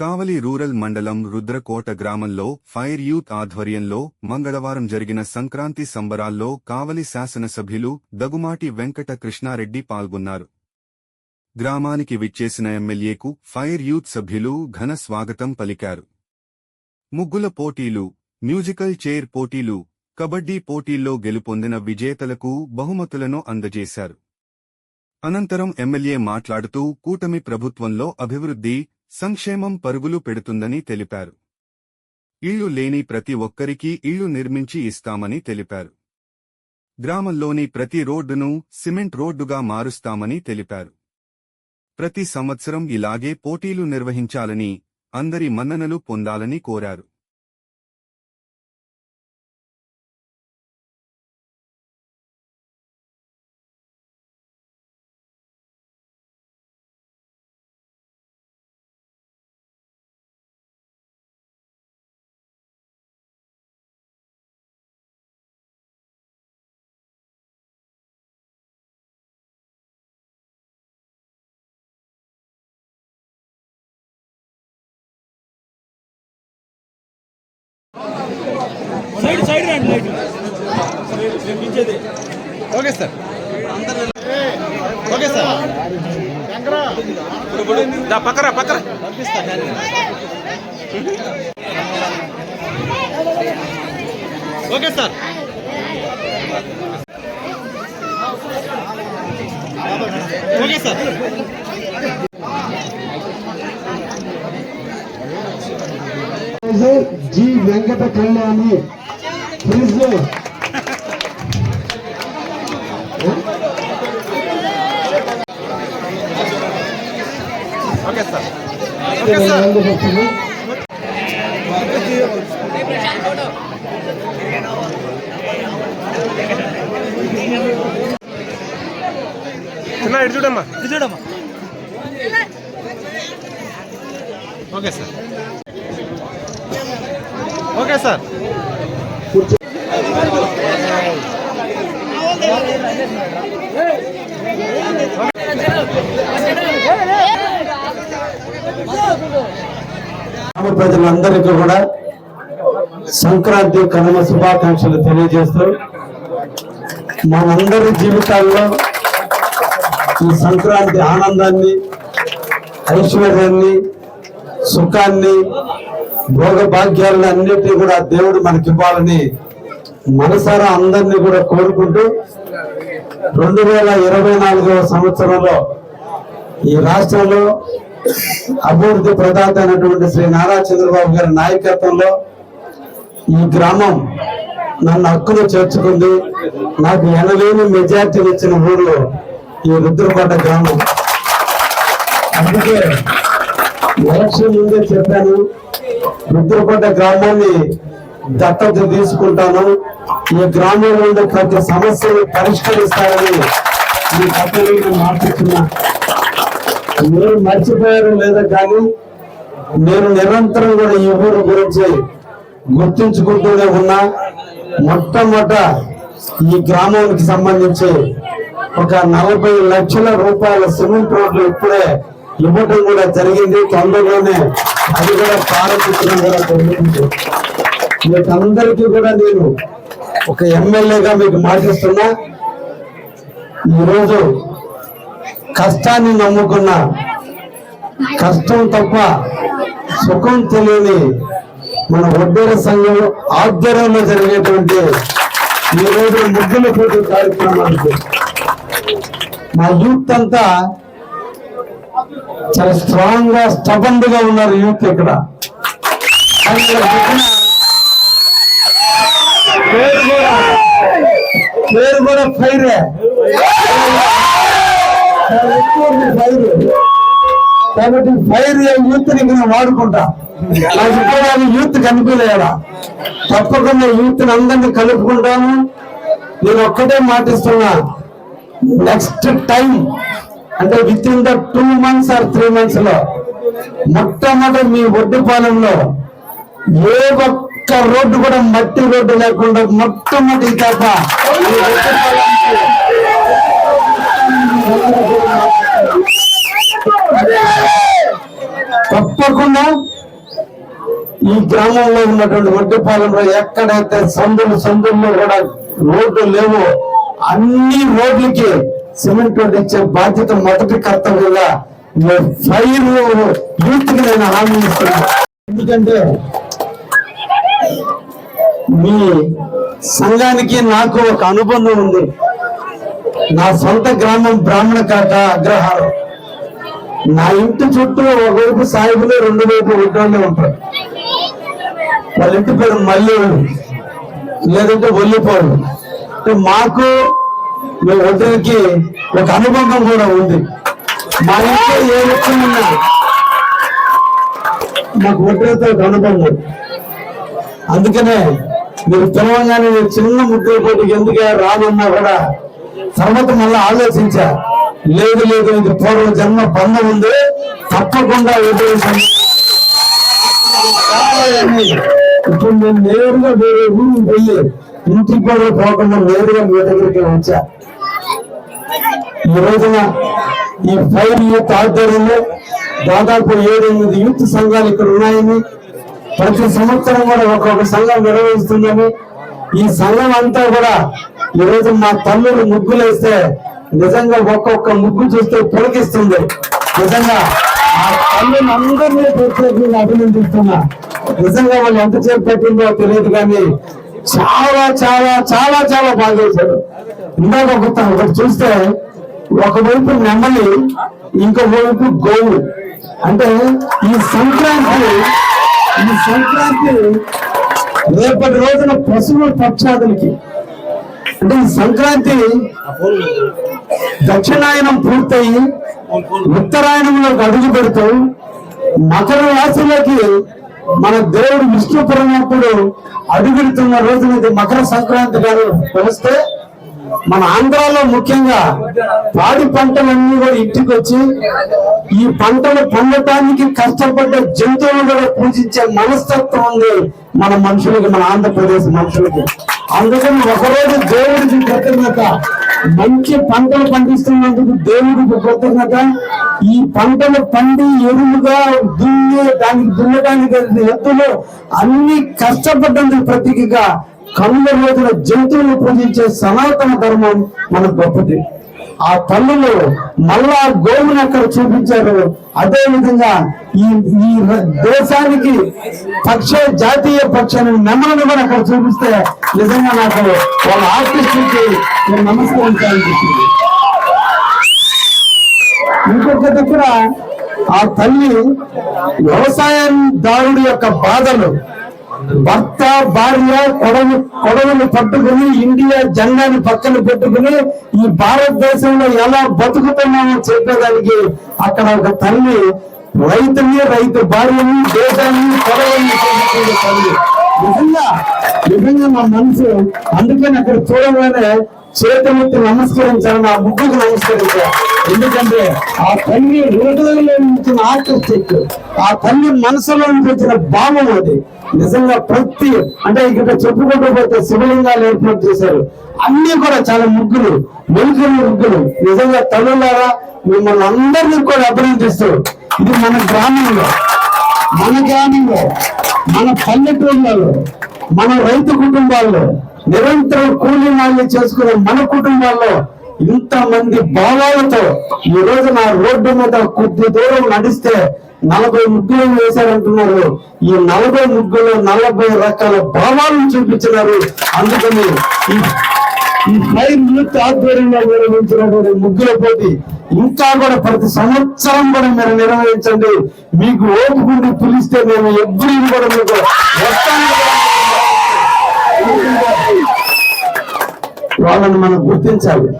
కావలి rural మండలం రుద్రకోట గ్రామంలో fire youth ఆధ్వర్యంలో మంగళవారం జరిగిన సంక్రాంతి సంబరాల్లో కావలి శాసనసభ్యులు దగుమాటి వెంకట కృష్ణారెడ్డి పాల్గొన్నారు. గ్రామానికి విచ్చేసిన ఎమ్మెల్యేకు ఫైర్ యూత్ సభ్యులు ఘన స్వాగతం పలికారు. ముగ్గుల పోటీలు మ్యూజికల్ చైర్ పోటీలు కబడ్డీ పోటీల్లో గెలుపొందిన విజేతలకు బహుమతులను అందజేశారు. అనంతరం ఎమ్మెల్యే మాట్లాడుతూ కూటమి ప్రభుత్వంలో అభివృద్ధి సంక్షేమం పరుగులు పెడుతుందని తెలిపారు. ఇళ్ళు లేని ప్రతి ఒక్కరికీ ఇళ్ళు నిర్మించి ఇస్తామని తెలిపారు. గ్రామంలోని ప్రతి రోడ్డును సిమెంట్ రోడ్డుగా మారుస్తామని తెలిపారు. ప్రతి సంవత్సరం ఇలాగే పోటీలు నిర్వహించాలని అందరి మన్ననలు పొందాలని కోరారు. సైడ్ సైడ్ రండి లైట్ ఇచ్చేది ఓకే సార్. Okay sir. దా పక్కరా పక్కరా. Okay sir. Okay sir. G Venkata Kalyani. Please okay sir okay sir చిన్న ఇటు చూడమ్మా. చూడమ్మా. Okay sir okay sir. ప్రజలందరికీ కూడా సంక్రాంతి కనుమ శుభాకాంక్షలు తెలియజేస్తూ మనందరి జీవితాల్లో ఈ సంక్రాంతి ఆనందాన్ని ఐశ్వర్యాన్ని సుఖాన్ని భోగ భాగ్యాలను అన్నిటినీ కూడా దేవుడు మనకి ఇవ్వాలని మనసారా అందరినీ కూడా కోరుకుంటూ రెండు వేల ఇరవై నాలుగవ సంవత్సరంలో ఈ రాష్ట్రంలో అభివృద్ధి ప్రదాత అయినటువంటి శ్రీ నారా చంద్రబాబు గారి నాయకత్వంలో ఈ గ్రామం నన్ను హక్కును చేర్చుకుంది. నాకు ఎనలేని మెజార్టీని ఇచ్చిన ఊర్లో ఈ రుద్రకోట గ్రామం. అందుకే ఎలక్షన్ ముందే చెప్పాను. రుద్రకోట గ్రామాన్ని దత్తత తీసుకుంటాను. ఈ గ్రామంలో ఉండే ప్రతి సమస్యను పరిష్కరిస్తానని ఈ కథలు మాట్లాడుతున్నా మీరు మర్చిపోయారు లేదా కానీ నేను నిరంతరం కూడా ఈ ఊరు గురించి గుర్తుంచుకుంటూనే ఉన్నా. మొట్టమొదట ఈ గ్రామానికి సంబంధించి ఒక నలభై లక్షల రూపాయల సిమెంట్ రోడ్లు ఇప్పుడే ఇవ్వటం కూడా జరిగింది. తొందరలోనే అది కూడా పారపుత్రం కూడా జరిగింది మీకందరికీ కూడా నేను ఒక ఎమ్మెల్యేగా మీకు మాటిస్తున్నా. ఈరోజు కష్టాన్ని నమ్ముకున్న కష్టం తప్ప సుఖం తెలియని మన ఒడ్డేర సంఘం ఆధ్వర్యంలో జరిగేటువంటి ఈ రోజు ముగ్గుల పోటీ కార్యక్రమానికి మా యూత్ అంతా చాలా స్ట్రాంగ్గా స్టబండ్గా ఉన్నారు యూత్ ఇక్కడ. పేరు కూడా ఫైరే. ఫైర్ కాబట్టి ఫైర్ యూత్ని నేను వాడుకుంటా. నాకు ఇప్పుడు యూత్ కనిపించలేదా తప్పకుండా యూత్ని అందరినీ కలుపుకుంటాను నేను ఒక్కటే మాటిస్తున్నా. నెక్స్ట్ టైం అంటే with in the two months or three మంత్స్లో మొట్టమొదటి మీ ఒడ్డుపాలెంలో ఏ ఒక్క రోడ్డు కూడా మట్టి రోడ్డు లేకుండా మొట్టమొదటి తప్ప తప్పకుండా ఈ గ్రామంలో ఉన్నటువంటి వడ్డిపాలెంలో ఎక్కడైతే సందులు సందుల్లో కూడా రోడ్లు లేవో అన్ని రోడ్లకి సిమెంట్ రోడ్ ఇచ్చే బాధ్యత మొదటి కర్తవ్యంగా ఫైర్ యూత్కి నేను హామీ ఎందుకంటే మీ సంఘానికి నాకు ఒక అనుబంధం ఉంది. నా సొంత గ్రామం బ్రాహ్మణ కాక అగ్రహారం. నా ఇంటి చుట్టూ ఒకవైపు సాయిబులు రెండు వైపు ఒడ్డోళ్ళే ఉంటారు. వాళ్ళ ఇంటి పేరు మల్లెళ్ళు లేదంటే ఒల్లిపోడు మాకు మీ వడ్డీకి ఒక అనుబంధం కూడా ఉంది. మా ఇంట్లో ఏ విషయం మాకు వడ్డీతో ఒక అనుబంధం అందుకనే మీరు పిలవంగానే చిన్న ముద్దుల పోటీకి ఎందుకే రానున్నా కూడా తర్వాత మళ్ళీ ఆలోచించా. లేదు లేదు ఇది పూర్వ జన్మ బంధం ఉంది. తప్పకుండా ఉద్దేశం ఇప్పుడు నేను నేరుగా వేరే ఊరికి పోయి ఇంటికి కూడా పోకుండా నేరుగా మీ దగ్గరికి వచ్చా. ఈ రోజున ఈ ఫైవ్ యూత్ ఆధ్వర్యంలో దాదాపు ఏడెనిమిది యూత్ సంఘాలు ఇక్కడ ఉన్నాయని ప్రతి సంవత్సరం కూడా ఒక్కొక్క సంఘం నిర్వహిస్తుందని. ఈ సంఘం అంతా కూడా ఈ రోజు మా తమ్ముడు ముగ్గులు వేస్తే నిజంగా ఒక్కొక్క ముగ్గు చూస్తే పులకిస్తుంది. నిజంగా ఆ తల్లిని అందరినీ ప్రత్యేకంగా అభినందిస్తున్నా. నిజంగా వాళ్ళు ఎంతసేపు పెట్టిందో తెలియదు కానీ చాలా చాలా చాలా చాలా బాగా చేశారు. ఇందాక ఒక ఒకటి చూస్తే ఒకవైపు నెమ్మలి ఇంకోవైపు గోవు. అంటే ఈ సంక్రాంతి ఈ సంక్రాంతి రేపటి రోజున పశువుల పక్షాదులకి. అంటే ఈ సంక్రాంతి దక్షిణాయనం పూర్తయి ఉత్తరాయణంలోకి అడుగు పెడుతూ. మకర రాశిలోకి మన దేవుడు విష్ణు పురాణప్పుడు అడుగుడుతున్న రోజున ఇది మకర సంక్రాంతి గారు పిలిస్తే మన ఆంధ్రాలో ముఖ్యంగా పాడి పంటలన్నీ కూడా ఇంటికి వచ్చి ఈ పంటలు పొందటానికి కష్టపడ్డ జంతువులు కూడా పూజించే మనస్తత్వం ఉంది మన మనుషులకి మన ఆంధ్రప్రదేశ్ మనుషులకి. అందుకని ఒకరోజు దేవుడికి కృతజ్ఞత. మంచి పంటలు పండిస్తున్నందుకు దేవుడికి కృతజ్ఞత. ఈ పంటలు పండి ఎరువుగా దున్ని దానికి దున్నడానికి ఎత్తులు అన్ని కష్టపడ్డందుకు ప్రతీకగా కళ్ళ రోజున జంతువులు పూజించే సనాతన ధర్మం మన గొప్పది. ఆ తల్లులు మళ్ళా గోవుని అక్కడ చూపించారు. అదే విధంగా ఈ ఈ దేశానికి పక్ష జాతీయ పక్షాన్ని నెమలను కూడా అక్కడ చూపిస్తే నిజంగా నాకు వాళ్ళ ఆర్టిస్టులకి నేను నమస్కరించాలనిపిస్తుంది ఇంకొక దగ్గర ఆ తల్లి వ్యవసాయదారుడి యొక్క బాధలు భర్త భార్య కొడవు కొడవని పట్టుకుని ఇండియా జెండాని పక్కన పెట్టుకుని ఈ భారతదేశంలో ఎలా బతుకుతున్నామో చెప్పేదానికి అక్కడ ఒక తల్లి రైతుని రైతు భార్యని దేశాన్ని కొడవని తల్లి. నిజంగా నిజంగా నా మనసు అందుకని అక్కడ చూడగానే చేతులెత్తి నమస్కరించాలని ఆ ముగ్గుకు నమస్కరించారు ఎందుకంటే ఆ తల్లి హృదయంలో ఉంచిన ఆకర్షిక్ ఆ తల్లి మనసులో నుంచి వచ్చిన భావం అది. నిజంగా ప్రతి అంటే ఇక్కడ చెప్పుకుంటూ పోతే శివలింగాలు ఏర్పాటు చేశారు. అన్ని కూడా చాలా ముగ్గులు మెలుకలు ముగ్గులు. నిజంగా తల్లులారా మిమ్మల్ని అందరినీ కూడా అభినందిస్తారు ఇది మన గ్రామంలో మన గ్రామంలో మన పల్లెటూళ్ళలో మన రైతు కుటుంబాల్లో నిరంతరం కూలీ నాళ్ళు చేసుకునే మన కుటుంబాల్లో ఇంతమంది భావాలతో ఈ రోజు నా రోడ్డు మీద కొద్ది దూరం నడిస్తే నలభై ముగ్గులు వేశారంటున్నారు. ఈ నలభై ముగ్గులు నలభై రకాల భావాలను చూపించినారు. అందుకని ఈ ఫైర్ యూత్ ఆధ్వర్యంలో నిర్వహించినటువంటి ముగ్గుల పోటీ ఇంకా కూడా ప్రతి సంవత్సరం కూడా మీరు నిర్వహించండి. మీకు ఓపుకుంటూ పిలిస్తే మేము ఎవ్రీ కూడా మీకు వాళ్ళని మనం గుర్తించాలి.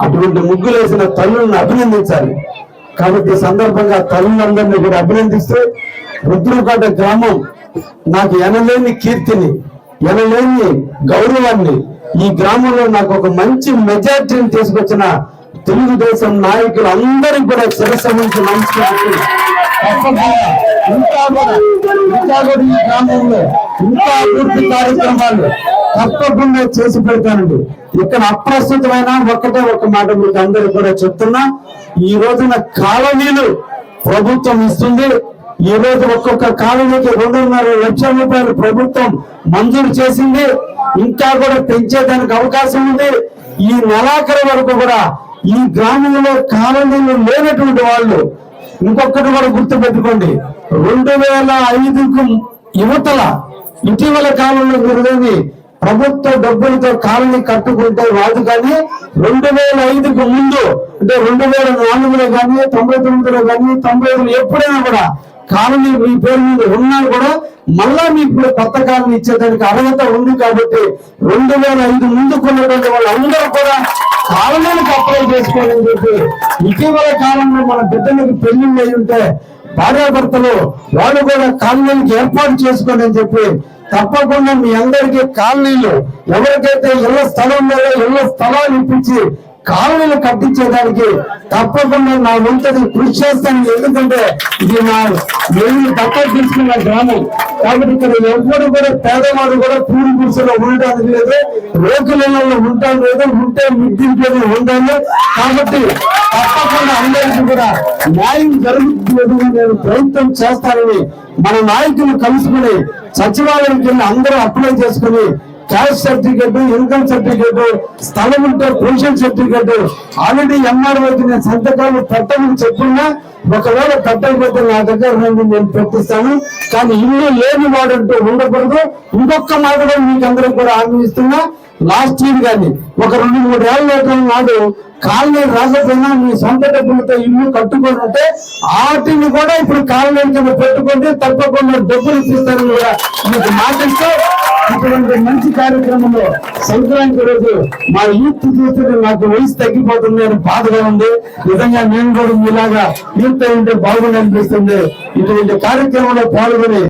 అటువంటి ముగ్గులేసిన తల్లులను అభినందించాలి. కాబట్టి సందర్భంగా తల్లులందరినీ కూడా అభినందిస్తూ రుద్రకోట గ్రామం నాకు ఎనలేని కీర్తిని ఎనలేని గౌరవాన్ని ఈ గ్రామంలో నాకు ఒక మంచి మెజార్టీని తీసుకొచ్చిన తెలుగుదేశం నాయకులు అందరికి కూడా శిరస్సు నుంచి ఇంకా కూడా ఇంకా కూడా ఈ గ్రామంలో ఇంకా అభివృద్ధి కార్యక్రమాలు తప్పకుండా చేసి పెడతానండి. ఇక్కడ అప్రస్తుతమైన ఒక్కటే ఒక మాట మీకు అందరూ కూడా చెప్తున్నా. ఈ రోజున కాలనీలు ప్రభుత్వం ఇస్తుంది. ఈ రోజు ఒక్కొక్క కాలనీకి రెండున్నర లక్షల రూపాయలు ప్రభుత్వం మంజూరు చేసింది. ఇంకా కూడా పెంచేదానికి అవకాశం ఉంది. ఈ నెలాఖరు వరకు కూడా ఈ గ్రామంలో కాలనీలు లేనటువంటి వాళ్ళు ఇంకొకటి కూడా గుర్తు పెట్టుకోండి రెండు వేల ఐదుకు యువతల ఇటీవల కాలంలో మీరు ప్రభుత్వ డబ్బులతో కాలనీ కట్టుకుంటే రాదు కానీ రెండు వేల ఐదుకు ముందు అంటే రెండు వేల నాలుగులో కానీ తొంభై తొమ్మిదిలో కానీ తొంభై ఐదులో ఎప్పుడైనా కూడా కాలనీ మీ పేరు మీద ఉన్నా కూడా మళ్ళా మీకు ఇప్పుడు కొత్త కాలనీ ఇచ్చేదానికి అర్హత ఉంది కాబట్టి రెండు వేల ఐదు ముందుకున్నటువంటి వాళ్ళందరూ కూడా కాలనీలకు అప్లై చేసుకోవాలని చెప్పి ఇటీవల కాలంలో మన బిడ్డలకు పెళ్ళి అయి ఉంటే భార్యాభర్తలు వాళ్ళు కూడా కాలనీలకు ఏర్పాటు చేసుకోండి అని చెప్పి తప్పకుండా మీ అందరికీ కాలనీలు ఎవరికైతే ఇళ్ళ స్థలం ఇళ్ళ స్థలాలు ఇప్పించి కాలనీలు కట్టించేదానికి తప్పకుండా నా వంతది కృషి చేస్తాను. ఎందుకంటే ఇది నా నేను దక్కలు తీసుకున్న గ్రామం. కాబట్టి ఇక్కడ ఎవ్వరు కూడా పేదవాడు కూడా పూడి గుడిసెలో ఉండడానికి లేదు రోగులలో ఉంటాను లేదు ఉంటే మిద్దింట్లో ఉంటాను కాబట్టి తప్పకుండా అందరికీ కూడా న్యాయం జరుగుతుంది నేను ప్రయత్నం చేస్తానని మన నాయకులు కలుసుకుని సచివాలయానికి వెళ్ళి అందరూ అప్లై చేసుకుని క్యాష్ సర్టిఫికేట్ ఇన్కమ్ సర్టిఫికేట్ స్థలం ఉంటే పొజిషన్ సర్టిఫికేట్ ఆల్రెడీ ఎంఆర్ఓకి నేను సంతకాలు పెట్టమని చెప్పున్నా ఒకవేళ పెట్టకపోతే నా దగ్గర నుండి నేను పెట్టిస్తాను. కానీ ఇల్లు లేని వాడంటూ ఉండకూడదు. ఇంకొక మాట కూడా మీకు అందరం కూడా హామీ ఇస్తున్నా లాస్ట్ ఇయర్ కానీ ఒక రెండు మూడు ఏళ్ళ లోపల నాడు కాలనీ రాకపోయినా మీ సొంత డబ్బులతో ఇల్లు కట్టుకొని వాటిని కూడా ఇప్పుడు కాలనీ కింద పెట్టుకుంటే తప్పకుండా డబ్బులు ఇప్పిస్తారని కూడా మీకు మాటిస్తూ ఇటువంటి మంచి కార్యక్రమంలో సంక్రాంతి రోజు మా యూత్ చూస్తుంటే నాకు వయసు తగ్గిపోతుంది అని బాధగా ఉంది. నిజంగా నేను కూడా మీలాగా యూత్ అయి ఉంటే బాగుంది అనిపిస్తుంది ఇటువంటి కార్యక్రమంలో పాల్గొని